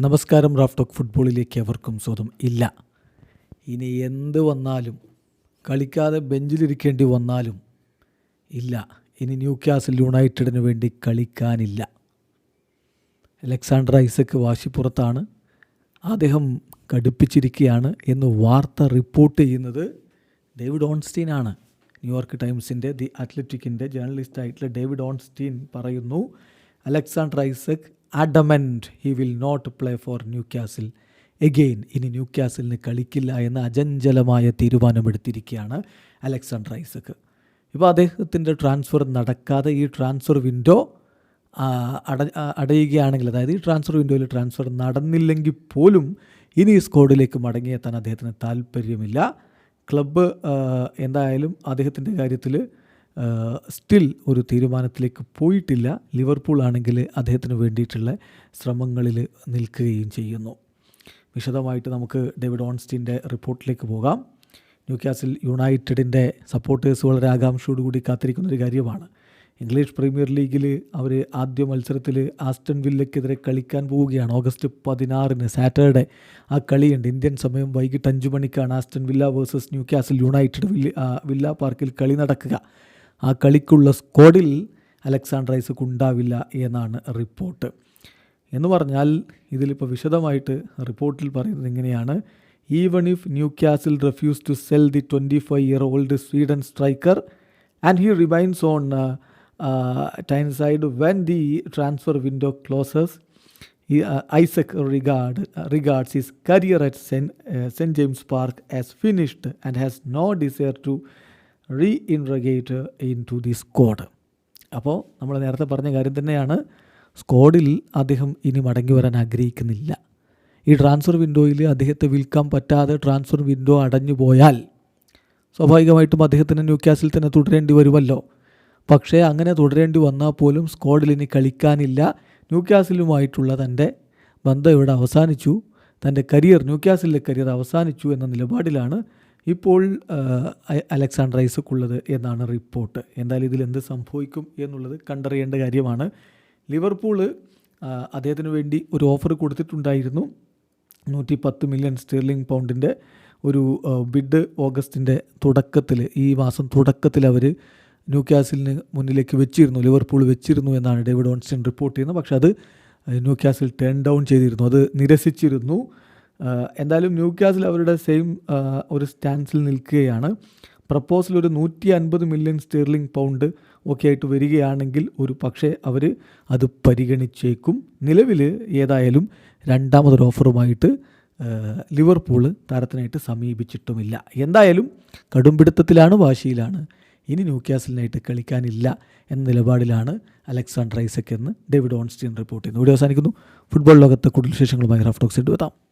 നമസ്കാരം Raf talk ഫുട്ബോളിലേക്ക് അവർക്കും സ്വതം ഇല്ല. ഇനി എന്ത് വന്നാലും കളിക്കാതെ ബെഞ്ചിലിരിക്കേണ്ടി വന്നാലും ഇല്ല. ഇനി ന്യൂ ക്യാസിൽ യുണൈറ്റഡിന് വേണ്ടി കളിക്കാനില്ല. അലക്സാണ്ടർ ഐസക്ക് വാശിപ്പുറത്താണ്. അദ്ദേഹം കടുപ്പിച്ചിരിക്കുകയാണ് എന്ന് വാർത്ത റിപ്പോർട്ട് ചെയ്യുന്നത് ഡേവിഡ് ഓൺസ്റ്റീൻ ആണ് ന്യൂയോർക്ക് ടൈംസിന്റെ ദി അത്ലറ്റിക്കിന്റെ ജേർണലിസ്റ്റായിട്ടുള്ള ഡേവിഡ് ഓൺസ്റ്റീൻ പറയുന്നു Alexander Isak adamant he will not play for Newcastle again ഇനി ന്യൂ ക്യാസിലിന് കളിക്കില്ല എന്ന അജഞ്ചലമായ തീരുമാനമെടുത്തിരിക്കുകയാണ് അലക്സാണ്ടർ ഐസക് ഇപ്പോൾ അദ്ദേഹത്തിന്റെ ട്രാൻസ്ഫർ നടക്കാതെ ഈ ട്രാൻസ്ഫർ വിൻഡോ അട അടയുകയാണെങ്കിൽ അതായത് ഈ ട്രാൻസ്ഫർ വിൻഡോയിൽ ട്രാൻസ്ഫർ നടന്നില്ലെങ്കിൽ പോലും ഇനി ഈ സ്കോഡിലേക്ക് മടങ്ങിയെത്താൻ അദ്ദേഹത്തിന് താല്പര്യമില്ല. ക്ലബ്ബ് എന്തായാലും അദ്ദേഹത്തിന്റെ കാര്യത്തിൽ സ്റ്റിൽ ഒരു തീരുമാനത്തിലേക്ക് പോയിട്ടില്ല. ലിവർപൂൾ ആണെങ്കിൽ അദ്ദേഹത്തിന് വേണ്ടിയിട്ടുള്ള ശ്രമങ്ങളിൽ നിൽക്കുകയും ചെയ്യുന്നു. വിശദമായിട്ട് നമുക്ക് ഡേവിഡ് ഓൺസ്റ്റീന്റെ റിപ്പോർട്ടിലേക്ക് പോകാം. ന്യൂ ക്യാസിൽ യുണൈറ്റഡിന്റെ സപ്പോർട്ടേഴ്സ് വളരെ ആകാംക്ഷയോടുകൂടി കാത്തിരിക്കുന്ന ഒരു കാര്യമാണ്. ഇംഗ്ലീഷ് പ്രീമിയർ ലീഗിൽ അവർ ആദ്യ മത്സരത്തിൽ ആസ്റ്റൺ വില്ലയ്ക്കെതിരെ കളിക്കാൻ പോവുകയാണ്. ഓഗസ്റ്റ് പതിനാറിന് സാറ്റർഡേ ആ കളിയുണ്ട്. ഇന്ത്യൻ സമയം വൈകിട്ട് അഞ്ച് മണിക്കാണ് Aston Villa versus Newcastle United Villa Villa പാർക്കിൽ കളി നടക്കുക. ആ കളിക്കുള്ള സ്ക്വാഡിൽ അലക്സാണ്ടർ ഐസക് ഉണ്ടാവില്ല എന്നാണ് റിപ്പോർട്ട്. എന്ന് പറഞ്ഞാൽ ഇതിലിപ്പോൾ വിശദമായിട്ട് റിപ്പോർട്ടിൽ പറയുന്നത് ഇങ്ങനെയാണ്. Even if Newcastle refuse to sell the twenty five year old Sweden striker and he remains on Tyneside when the transfer window closes Isak regard regards his career at Saint Saint James Park as finished and has no desire to reintegrate into the squad അപ്പോൾ നമ്മൾ നേരത്തെ പറഞ്ഞ കാര്യം തന്നെയാണ്. സ്ക്വാഡിൽ അദ്ദേഹം ഇനി മടങ്ങി വരാൻ ആഗ്രഹിക്കുന്നില്ല. ഈ ട്രാൻസ്ഫർ വിൻഡോയിൽ അദ്ദേഹത്തെ വിൽക്കാൻ പറ്റാതെ ട്രാൻസ്ഫർ വിൻഡോ അടഞ്ഞു പോയാൽ സ്വാഭാവികമായിട്ടും അദ്ദേഹത്തിന് ന്യൂ ക്യാസിൽ തന്നെ തുടരേണ്ടി വരുമല്ലോ. പക്ഷേ അങ്ങനെ തുടരേണ്ടി വന്നാൽ പോലും സ്ക്വാഡിൽ ഇനി കളിക്കാനില്ല. ന്യൂ ക്യാസിലുമായിട്ടുള്ള തന്റെ ബന്ധം ഇവിടെ അവസാനിച്ചു. തന്റെ കരിയർ ന്യൂ ക്യാസിലെ കരിയർ അവസാനിച്ചു എന്ന നിലപാടിലാണ് ഇപ്പോൾ അലക്സാണ്ടർ എന്നാണ് റിപ്പോർട്ട്. എന്തായാലും ഇതിൽ എന്ത് സംഭവിക്കും എന്നുള്ളത് കണ്ടറിയേണ്ട കാര്യമാണ്. ലിവർപൂൾ അദ്ദേഹത്തിന് വേണ്ടി ഒരു ഓഫർ കൊടുത്തിട്ടുണ്ടായിരുന്നു. നൂറ്റി പത്ത് മില്യൺ സ്റ്റെർലിംഗ് പൗണ്ടിന്റെ ഒരു ബിഡ് ഓഗസ്റ്റിന്റെ തുടക്കത്തിൽ ഈ മാസം തുടക്കത്തിൽ അവർ ന്യൂ ക്യാസിലിന് മുന്നിലേക്ക് വെച്ചിരുന്നു. ലിവർപൂൾ വെച്ചിരുന്നു എന്നാണ് ഡേവിഡ് ഓൺസ്റ്റൺ റിപ്പോർട്ട് ചെയ്യുന്നത്. പക്ഷേ അത് ന്യൂ ക്യാസിൽ ടേൺ ഡൗൺ ചെയ്തിരുന്നു. അത് നിരസിച്ചിരുന്നു. എന്തായാലും ന്യൂ ക്യാസിൽ അവരുടെ സെയിം ഒരു സ്റ്റാൻസിൽ നിൽക്കുകയാണ്. പ്രപ്പോസൽ ഒരു നൂറ്റി അൻപത് മില്യൺ സ്റ്റെർലിംഗ് പൗണ്ട് ഒക്കെ ആയിട്ട് വരികയാണെങ്കിൽ ഒരു പക്ഷേ അവർ അത് പരിഗണിച്ചേക്കും. നിലവിൽ ഏതായാലും രണ്ടാമതൊരു ഓഫറുമായിട്ട് ലിവർപൂൾ താരത്തിനായിട്ട് സമീപിച്ചിട്ടുമില്ല. എന്തായാലും കടുംപിടുത്തത്തിലാണ് വാശിയിലാണ്. ഇനി ന്യൂ ക്യാസിലിനായിട്ട് കളിക്കാനില്ല എന്ന നിലപാടിലാണ് അലക്സാണ്ടർ ഐസക് എന്ന് ഡേവിഡ് ഓൺസ്റ്റീൻ റിപ്പോർട്ട് ചെയ്യുന്നു വീഡിയോ അവസാനിക്കുന്നു. ഫുട്ബോൾ ലോകത്തെ കൂടുതൽ വിശേഷങ്ങളുമായി റഫ് ഇട്ട് എത്താം